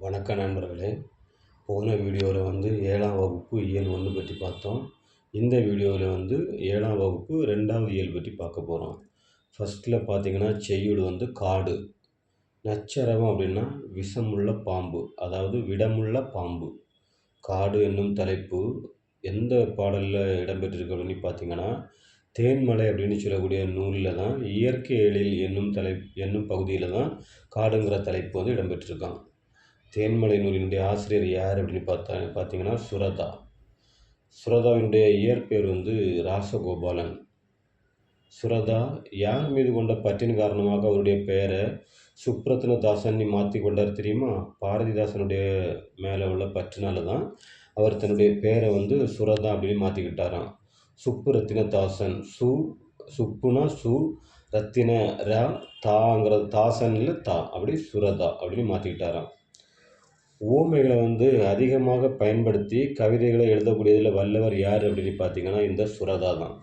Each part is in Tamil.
வணக்கம் நண்பர்களே. போன வீடியோவில் வந்து ஏழாம் வகுப்பு இயல் ஒன்று பற்றி பார்த்தோம். இந்த வீடியோவில் வந்து ஏழாம் வகுப்பு ரெண்டாவது இயல் பற்றி பார்க்க போகிறோம் ஃபஸ்ட்டில் பார்த்தீங்கன்னா செய்யுடு வந்து காடு. நச்சரவம் அப்படின்னா விஷமுள்ள பாம்பு அதாவது விடமுள்ள பாம்பு. காடு என்னும் தலைப்பு எந்த பாடலில் இடம்பெற்றிருக்கு அப்படின்னு பார்த்தீங்கன்னா தேன்மலை அப்படின்னு சொல்லக்கூடிய நூலில் தான் இயற்கை எழில் என்னும் தலை என்னும் பகுதியில் தான் காடுங்கிற தலைப்பு வந்து இடம்பெற்றிருக்கான் தேன்மலை நூலினுடைய ஆசிரியர் யார் அப்படின்னு பார்த்தா பார்த்தீங்கன்னா சுரதா. சுரதாவினுடைய இயற்பெயர் வந்து ராசகோபாலன். சுரதா யார் மீது கொண்ட பற்றின் காரணமாக அவருடைய பெயரை சுப்ரத்ன தாசன் மாற்றி கொண்டார் தெரியுமா? பாரதிதாசனுடைய மேலே உள்ள பற்றினால தான் அவர் தன்னுடைய பெயரை வந்து சுரதா அப்படின்னு மாற்றிக்கிட்டாராம். சுப்பு தாசன் சு சுப்புனா சு ரத்தின ரா தாங்கிறது தாசனில் தா அப்படி சுரதா அப்படின்னு மாற்றிக்கிட்டாராம். ஓமைகளை வந்து அதிகமாக பயன்படுத்தி கவிதைகளை எழுதக்கூடியதில் வல்லவர் யார் அப்படின்னு பார்த்தீங்கன்னா இந்த சுரதா தான்.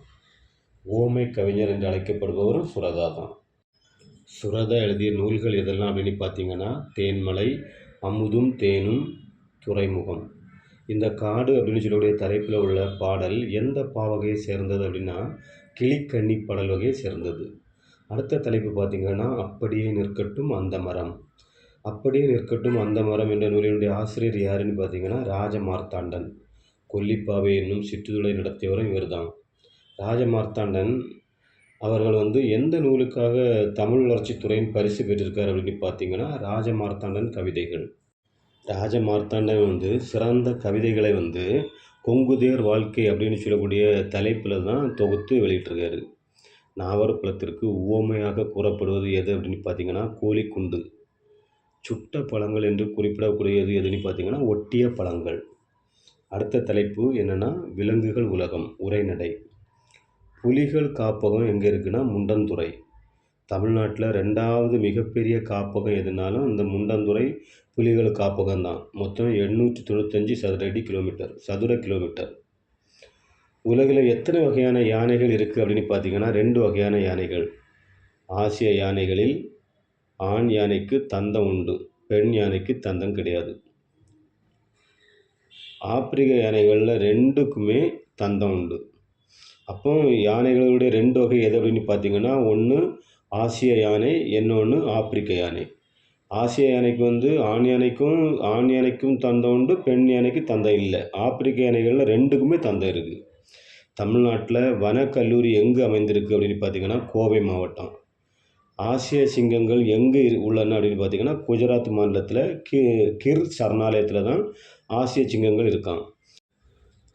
ஓமை கவிஞர் என்று அழைக்கப்படுபவரும் சுரதா தான். சுரதா எழுதிய நூல்கள் எதெல்லாம் அப்படின்னு பார்த்தீங்கன்னா தேன்மலை அமுதும் தேனும் துறைமுகம். இந்த காடு அப்படின்னு சொல்லக்கூடிய தலைப்பில் உள்ள பாடல் எந்த பாவகையை சேர்ந்தது அப்படின்னா கிளிக்கண்ணி பாடல் வகையை சேர்ந்தது. அடுத்த தலைப்பு பார்த்திங்கன்னா அப்படியே நிற்கட்டும் அந்த மரம். அப்படியே நிற்கட்டும் அந்த மரம் என்ற நூலினுடைய ஆசிரியர் யாருன்னு பார்த்தீங்கன்னா ராஜமார்த்தாண்டன். கொல்லிப்பாவை என்னும் சிற்றுதுளை நடத்தியவரும் இவர் தான் ராஜமார்த்தாண்டன் அவர்கள் வந்து எந்த நூலுக்காக தமிழ் வளர்ச்சித்துறையின் பரிசு பெற்றிருக்கார் அப்படின்னு பார்த்தீங்கன்னா ராஜமார்த்தாண்டன் கவிதைகள். ராஜமார்த்தாண்டன் வந்து சிறந்த கவிதைகளை வந்து கொங்குதேர் வாழ்க்கை அப்படின்னு சொல்லக்கூடிய தலைப்பில் தான் தொகுத்து வெளியிட்டிருக்காரு. நாவற்பழத்திற்கு உவமையாக கூறப்படுவது எது அப்படின்னு பார்த்தீங்கன்னா கோழிக்குண்டு. சுட்ட பழங்கள் என்று குறிப்பிடக்கூடியது எதுன்னு பார்த்தீங்கன்னா ஒட்டிய பழங்கள். அடுத்த தலைப்பு என்னென்னா விலங்குகள் உலகம் உரைநடை. புலிகள் காப்பகம் எங்கே இருக்குன்னா முண்டந்துறை. தமிழ்நாட்டில் ரெண்டாவது மிகப்பெரிய காப்பகம் எதுனாலும் இந்த முண்டந்துறை புலிகள் காப்பகம் தான். மொத்தம் எண்ணூற்றி தொண்ணூத்தஞ்சு சதுர அடி கிலோமீட்டர் சதுர கிலோமீட்டர். உலகில் எத்தனை வகையான யானைகள் இருக்குது அப்படின்னு பார்த்தீங்கன்னா ரெண்டு வகையான யானைகள். ஆசிய யானைகளில் ஆண் யானைக்கு தந்தம் உண்டு பெண் யானைக்கு தந்தம் கிடையாது. ஆப்பிரிக்க யானைகளில் ரெண்டுக்குமே தந்தம் உண்டு. அப்போ யானைகளுடைய ரெண்டு வகை எது அப்படின்னு பார்த்தீங்கன்னா ஒன்று ஆசிய யானை இன்னொன்று ஆப்பிரிக்க யானை. ஆசிய யானைக்கு வந்து ஆண் யானைக்கும் ஆண் யானைக்கும் தந்தம் உண்டு பெண் யானைக்கு தந்தம் இல்லை. ஆப்பிரிக்க யானைகளில் ரெண்டுக்குமே தந்தம் இருக்குது தமிழ்நாட்டில் வனக்கல்லூரி எங்கே அமைந்திருக்கு அப்படின்னு பார்த்தீங்கன்னா கோவை மாவட்டம். ஆசிய சிங்கங்கள் எங்கே உள்ளன அப்படின்னு பார்த்தீங்கன்னா குஜராத் மாநிலத்தில் கி கிர் சரணாலயத்தில் தான் ஆசிய சிங்கங்கள் இருக்கான்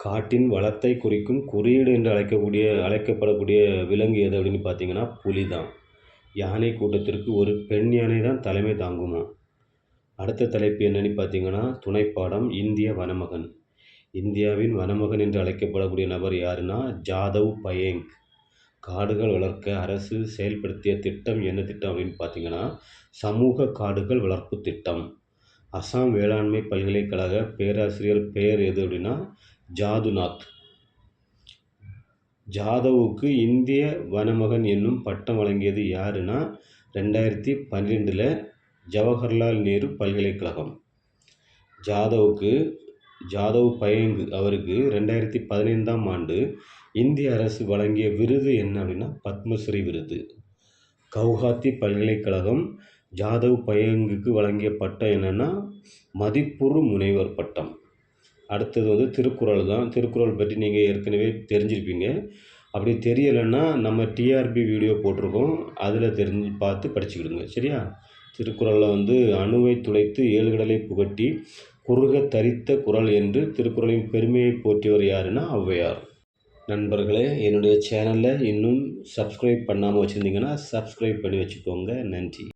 காட்டின் வளத்தை குறிக்கும் குறியீடு என்று அழைக்கக்கூடிய அழைக்கப்படக்கூடிய விலங்கு எது அப்படின்னு பார்த்தீங்கன்னா புலி தான். யானை கூட்டத்திற்கு ஒரு பெண் யானை தான் தலைமை தாங்குமா? அடுத்த தலைப்பு என்னன்னு பார்த்தீங்கன்னா துணைப்பாடம் இந்திய வனமகன். இந்தியாவின் வனமகன் என்று அழைக்கப்படக்கூடிய நபர் யாருன்னா ஜாதவ் பயேங். காடுகள் வளர்க்க அரசு செயல்படுத்திய திட்டம் என்ன திட்டம் அப்படின்னு பார்த்தீங்கன்னா சமூக காடுகள் வளர்ப்பு திட்டம். அசாம் வேளாண்மை பல்கலைக்கழக பேராசிரியர் பெயர் எது அப்படின்னா ஜாதுநாத். ஜாதவுக்கு இந்திய வனமகன் என்னும் பட்டம் வழங்கியது யாருன்னா ரெண்டாயிரத்தி பன்னிரெண்டில் ஜவஹர்லால் நேரு பல்கலைக்கழகம். ஜாதவுக்கு ஜாதவ் பயங்கு அவருக்கு ரெண்டாயிரத்தி பதினைந்தாம் ஆண்டு இந்திய அரசு வழங்கிய விருது என்ன அப்படின்னா பத்மஸ்ரீ விருது. கவுஹாத்தி பல்கலைக்கழகம் ஜாதவ் பயங்குக்கு வழங்கிய பட்டம் என்னென்னா மதிப்புறு முனைவர் பட்டம். அடுத்தது வந்து திருக்குறள் தான். திருக்குறள் பற்றி நீங்கள் ஏற்கனவே தெரிஞ்சிருப்பீங்க. அப்படி தெரியலைன்னா நம்ம டிஆர்பி வீடியோ போட்டிருக்கோம். அதில் தெரிஞ்சு பார்த்து படிச்சுக்கிடுங்க. சரியா? திருக்குறளில் வந்து அணுவை துளைத்து ஏழுகடலை புகட்டி குறுக தரித்த குரல் என்று திருக்குறளின் பெருமையை போற்றியவர் யாருன்னா ஔவையார். நண்பர்களே என்னுடைய சேனலில் இன்னும் சப்ஸ்கிரைப் பண்ணாமல் வச்சுருந்தீங்கன்னா சப்ஸ்கிரைப் பண்ணி வச்சுக்கோங்க. நன்றி.